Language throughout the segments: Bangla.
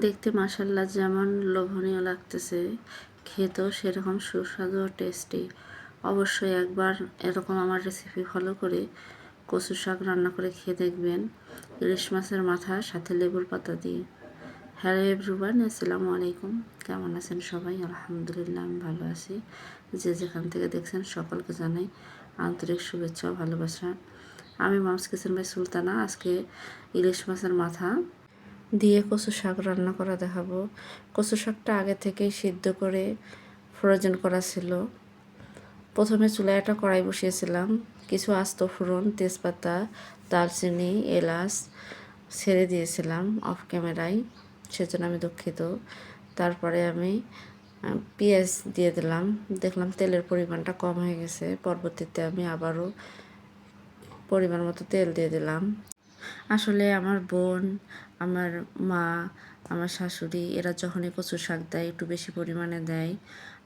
দেখতে মাসাল্লা যেমন লোভনীয় লাগতেছে, খেতেও সেরকম সুস্বাদু ও টেস্টি অবশ্যই একবার এরকম আমার রেসিপি ফলো করে কচু শাক রান্না করে খেয়ে দেখবেন। ইলিশ মাছের মাথা, সাথে লেবুর পাতা দিয়ে। হ্যালো এভরিওয়ান আসসালামু আলাইকুম। কেমন আছেন সবাই? আলহামদুলিল্লাহ, আমি ভালো আছি। যে যেখান থেকে দেখছেন সকলকে জানাই আন্তরিক শুভেচ্ছা ভালোবাসা। আমি মামস কিচেন বাই সুলতানা। আজকে ইলিশ মাছের মাথা দিয়ে কচু শাক রান্না করা দেখাবো। কচু শাকটা আগে থেকেই সিদ্ধ করে ফ্রোজেন করা ছিল। প্রথমে চুলায় একটা কড়াই বসিয়েছিলাম। কিছু আস্ত ফোড়ন, তেজপাতা দালচিনি এলাচ ছেড়ে দিয়েছিলাম অফ ক্যামেরায়, সেজন্য আমি দুঃখিত। তারপরে আমি পেঁয়াজ দিয়ে দিলাম। দেখলাম তেলের পরিমাণটা কম হয়ে গেছে। পরবর্তীতে আমি আবারও পরিমাণ মতো তেল দিয়ে দিলাম। আসলে আমার বোন, আমার মা, আমার শাশুড়ি, এরা যখনই কচু শাক দেয়, একটু বেশি পরিমাণে দেয়,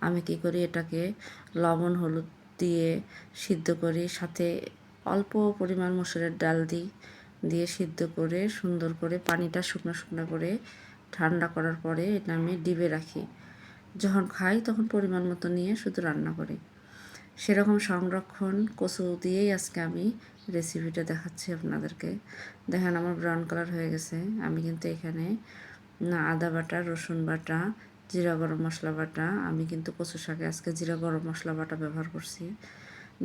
আমি কি করি এটাকে লবণ, হলুদ দিয়ে সিদ্ধ করি, সাথে অল্প পরিমাণ মসুরের ডাল দিই দিয়ে সিদ্ধ করে সুন্দর করে পানিটা শুকনো শুকনো করে ঠান্ডা করার পরে এটা আমি ডিবে রাখি। যখন খাই তখন পরিমাণ মতো নিয়ে শুধু রান্না করি। সেরকম সংরক্ষণ কচু দিয়েই আজকে আমি রেসিপিটা দেখাচ্ছি আপনাদেরকে। দেখেন আমার ব্রাউন কালার হয়ে গেছে। আমি কিন্তু এখানে, না, আদা বাটা, রসুন বাটা, জিরা গরম মশলা বাটা, আমি কিন্তু কচু শাকে আজকে জিরা গরম মশলা বাটা ব্যবহার করছি।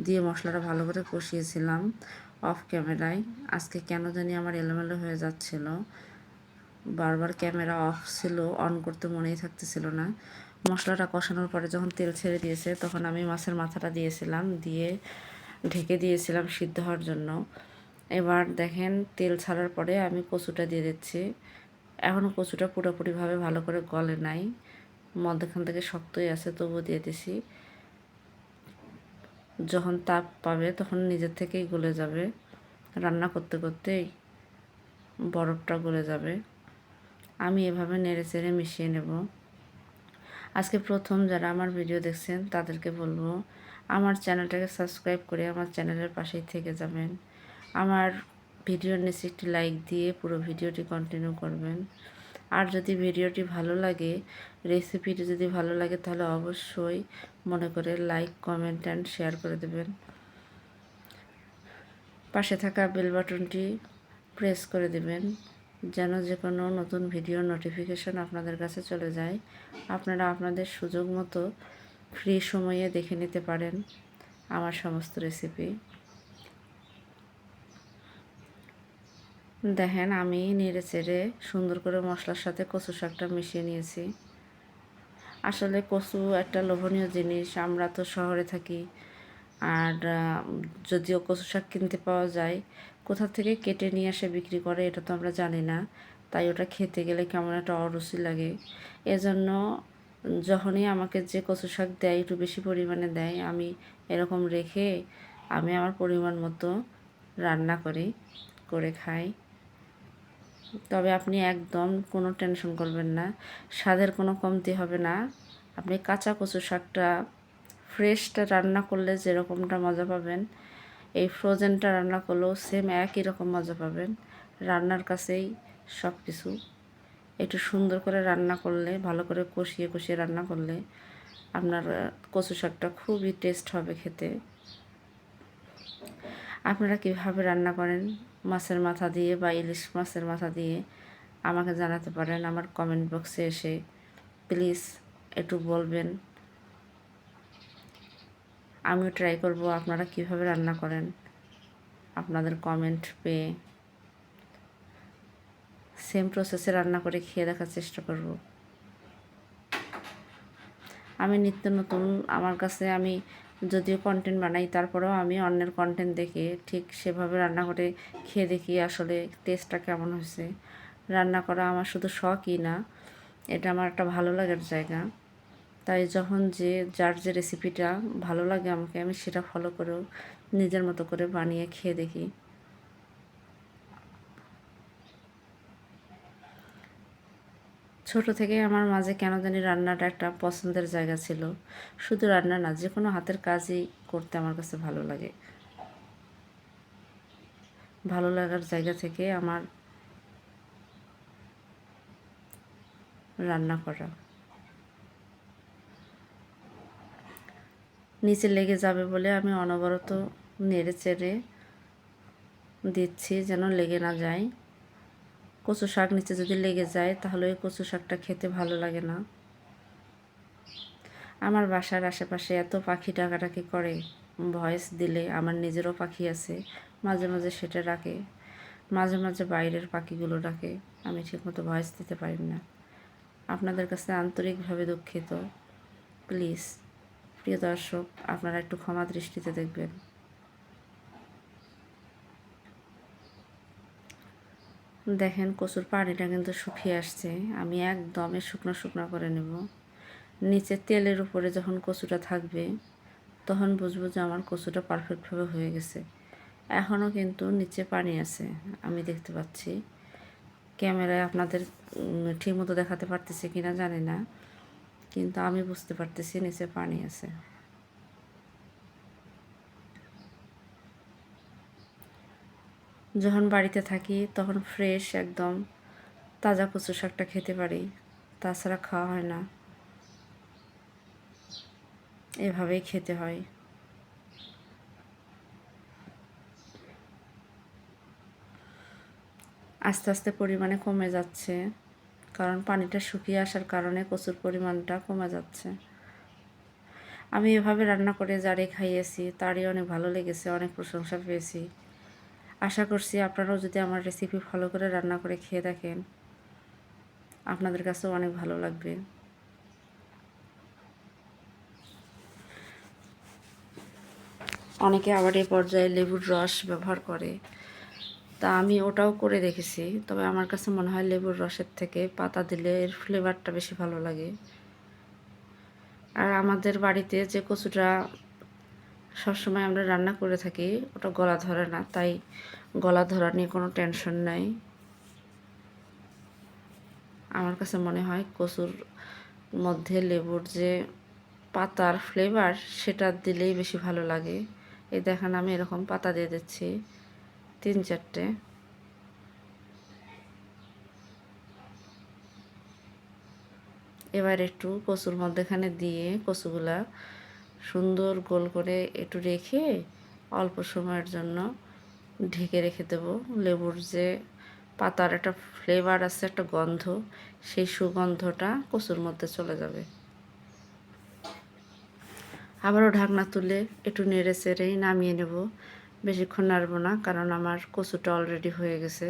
দিয়ে মশলাটা ভালো করে কষিয়েছিলাম অফ ক্যামেরায় আজকে কেন জানি আমার এলোমেলো হয়ে যাচ্ছিল। বারবার ক্যামেরা অফ ছিল অন করতে মনেই থাকতেছিল না। মশলাটা কষানোর পরে যখন তেল ছেড়ে দিয়েছে, তখন আমি মাছের মাথাটা দিয়েছিলাম, দিয়ে ঢেকে দিয়েছিলাম সিদ্ধ হওয়ার জন্য। এবার দেখেন তেল ছাড়ার পরে আমি কচুটা দিয়ে দিচ্ছি। এখনও কচুটা পুরোপুরিভাবে ভালো করে গলে নাই। মধ্যখান থেকে শক্তই আছে, তবুও দিয়ে দিছি। যখন তাপ পাবে তখন নিজের থেকেই গলে যাবে। রান্না করতে করতেই বরফটা গলে যাবে। আমি এভাবে নেড়ে চেড়ে মিশিয়ে নেব। আজকে প্রথম যারা আমার ভিডিও দেখছেন, তাদেরকে বলব, আমার চ্যানেলটাকে সাবস্ক্রাইব করে আমার চ্যানেলের পাশেই থেকে যাবেন। আমার ভিডিওর নিচে একটি লাইক দিয়ে পুরো ভিডিওটি কন্টিনিউ করবেন। আর যদি ভিডিওটি ভালো লাগে রেসিপিটি যদি ভালো লাগে, তাহলে অবশ্যই মনে করে লাইক কমেন্ট অ্যান্ড শেয়ার করে দেবেন। পাশে থাকা বেল বাটনটি প্রেস করে দেবেন। যেন যে কোনো নতুন ভিডিও নোটিফিকেশন আপনাদের কাছে চলে যায়। আপনারা আপনাদের সুযোগ মতো ফ্রি সময়ে দেখে নিতে পারেন আমার সমস্ত রেসিপি দেখেন, আমি নেড়ে চেড়ে সুন্দর করে মশলার সাথে কচু শাকটা মিশিয়ে নিয়েছি। আসলে কচু একটা লোভনীয় জিনিস, আমরা তো শহরে থাকি। আর যদিও কচু শাক কিনতে পাওয়া যায় কোথা থেকে কেটে নিয়ে আসে বিক্রি করে এটা তো আমরা জানি না। তাই ওটা খেতে গেলে কেমন একটা অরুচি লাগে। এজন্য যখনই আমাকে যে কচু শাক দেয়, একটু বেশি পরিমাণে দেয়, আমি এরকম রেখে আমি আমার পরিমাণ মতো রান্না করি, করে খাই। তবে আপনি একদম কোনো টেনশন করবেন না। স্বাদের কোনো কমতি হবে না। আপনি কাঁচা কচু শাকটা, ফ্রেশটা রান্না করলে যেরকমটা মজা পাবেন এই ফ্রোজেনটা রান্না করলেও সেম একই রকম মজা পাবেন। রান্নার কাছেই সব কিছু একটু সুন্দর করে রান্না করলে, ভালো করে কষিয়ে কষিয়ে রান্না করলে আপনার কচু শাকটা খুবই টেস্ট হবে খেতে। আপনারা কীভাবে রান্না করেন? মাছের মাথা দিয়ে বা ইলিশ মাছের মাথা দিয়ে আমাকে জানাতে পারেন, আমার কমেন্ট বক্সে এসে। প্লিজ একটু বলবেন। আমিও ট্রাই করব আপনারা কীভাবে রান্না করেন। আপনাদের কমেন্ট পেয়ে সেম প্রসেসে রান্না করে খেয়ে দেখার চেষ্টা করব। আমি নিত্য নতুন, আমার কাছে আমি যদিও কন্টেন্ট বানাই, তারপরেও আমি অন্যের কন্টেন্ট দেখে ঠিক সেভাবে রান্না করে খেয়ে দেখি আসলে টেস্টটা কেমন হয়েছে। রান্না করা আমার শুধু শখই না, এটা আমার একটা ভালো লাগার জায়গা। তাই যখন যে, যার যে রেসিপিটা ভালো লাগে আমাকে, আমি সেটা ফলো করেও নিজের মতো করে বানিয়ে খেয়ে দেখি। ছোট থেকে আমার মাঝে কেন জানি রান্নাটা একটা পছন্দের জায়গা ছিল। শুধু রান্না না যে কোনো হাতের কাজই করতে আমার কাছে ভালো লাগে। ভালো লাগার জায়গা থেকে আমার রান্না করা। নিচে লেগে যাবে বলে আমি অনবরত নেড়ে চেড়ে দিচ্ছি যেন লেগে না যায়। কচু শাক নিচে যদি লেগে যায় তাহলে ওই কচু শাকটা খেতে ভালো লাগে না। আমার বাসার আশেপাশে এত পাখি ডাকাডাকি করে, ভয়েস দিলে আমার নিজেরও পাখি আছে, মাঝে মাঝে সেটা ডাকে, মাঝে মাঝে বাইরের পাখিগুলো ডাকে, আমি ঠিকমতো ভয়েস দিতে পারি না। আপনাদের কাছে আন্তরিকভাবে দুঃখিত, প্লিজ। প্রিয় দর্শক, আপনারা একটু ক্ষমা দৃষ্টিতে দেখবেন। দেখেন, কচুর পানিটা কিন্তু শুকিয়ে আসছে। আমি একদমে শুকনো শুকনো করে নেব। নিচে তেলের উপরে যখন কচুটা থাকবে, তখন বুঝব যে আমার কচুটা পারফেক্টভাবে হয়ে গেছে। এখনও কিন্তু নিচে পানি আছে, আমি দেখতে পাচ্ছি। ক্যামেরায় আপনাদের ঠিকমতো দেখাতে পারতেছে কি না জানি না। কিন্তু আমি বুঝতে পারতেছি নিচে পানি আছে। যখন বাড়িতে থাকি তখন ফ্রেশ একদম তাজা কচু শাকটা খেতে পারি, তাছাড়া খাওয়া হয় না। এভাবেই খেতে হয়। আস্তে আস্তে পরিমাণে কমে যাচ্ছে। কারণ পানিটা শুকিয়ে আসার কারণে কচুর পরিমাণটা কমে যাচ্ছে। আমি এভাবে রান্না করে যারে খাইয়েছি, তারই অনেক ভালো লেগেছে, অনেক প্রশংসা পেয়েছি। আশা করছি আপনারাও যদি আমার রেসিপি ফলো করে রান্না করে খেয়ে দেখেন, আপনাদের কাছেও অনেক ভালো লাগবে। অনেকে আবার এই পর্যায়ে লেবুর রস ব্যবহার করে। তা আমি ওটাও করে দেখেছি। তবে আমার কাছে মনে হয় লেবুর রসের থেকে পাতা দিলে এর ফ্লেভারটা বেশি ভালো লাগে। আর আমাদের বাড়িতে যে কচুটা সবসময় আমরা রান্না করে থাকি, ওটা গলা ধরে না, তাই গলা ধরা নিয়ে কোনো টেনশন নাই। আমার কাছে মনে হয় কচুর মধ্যে লেবুর যে পাতার ফ্লেভার সেটা দিলেই বেশি ভালো লাগে। এই দেখেন আমি এরকম পাতা দিয়ে দিচ্ছি। তিন চারটে। এবার একটু কচুর মধ্যেখানে দিয়ে কচুগুলা সুন্দর গোল করে একটু রেখে অল্প সময়ের জন্য ঢেকে রেখে দেব। লেবুর যে পাতার একটা ফ্লেভার আছে, একটা গন্ধ, সেই সুগন্ধটা কচুর মধ্যে চলে যাবে। আবারও ঢাকনা তুলে একটু নেড়ে চেড়েই নামিয়ে নেব। বেশিক্ষণ নাড়বো না, কারণ আমার কচুটা অলরেডি হয়ে গেছে।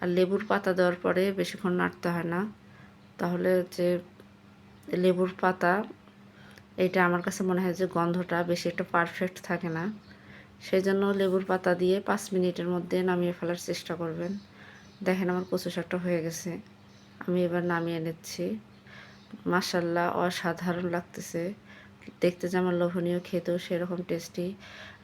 আর লেবুর পাতা দেওয়ার পরে বেশিক্ষণ নাড়তে হয় না। তাহলে যে লেবুর পাতা, এটা আমার কাছে মনে হয় যে গন্ধটা বেশি একটা পারফেক্ট থাকে না। সেই জন্য লেবুর পাতা দিয়ে পাঁচ মিনিটের মধ্যে নামিয়ে ফেলার চেষ্টা করবেন। দেখেন আমার কচু শাকটা হয়ে গেছে। আমি এবার নামিয়ে নিচ্ছি। মাসাল্লাহ অসাধারণ লাগতেছে। দেখতে যেমন লোভনীয়, খেতেও সেরকম টেস্টি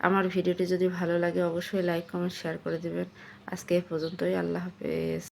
আমার ভিডিওটি যদি ভালো লাগে, অবশ্যই লাইক কমেন্ট শেয়ার করে দেবেন। আজকে এ পর্যন্তই, আল্লাহ হাফেজ।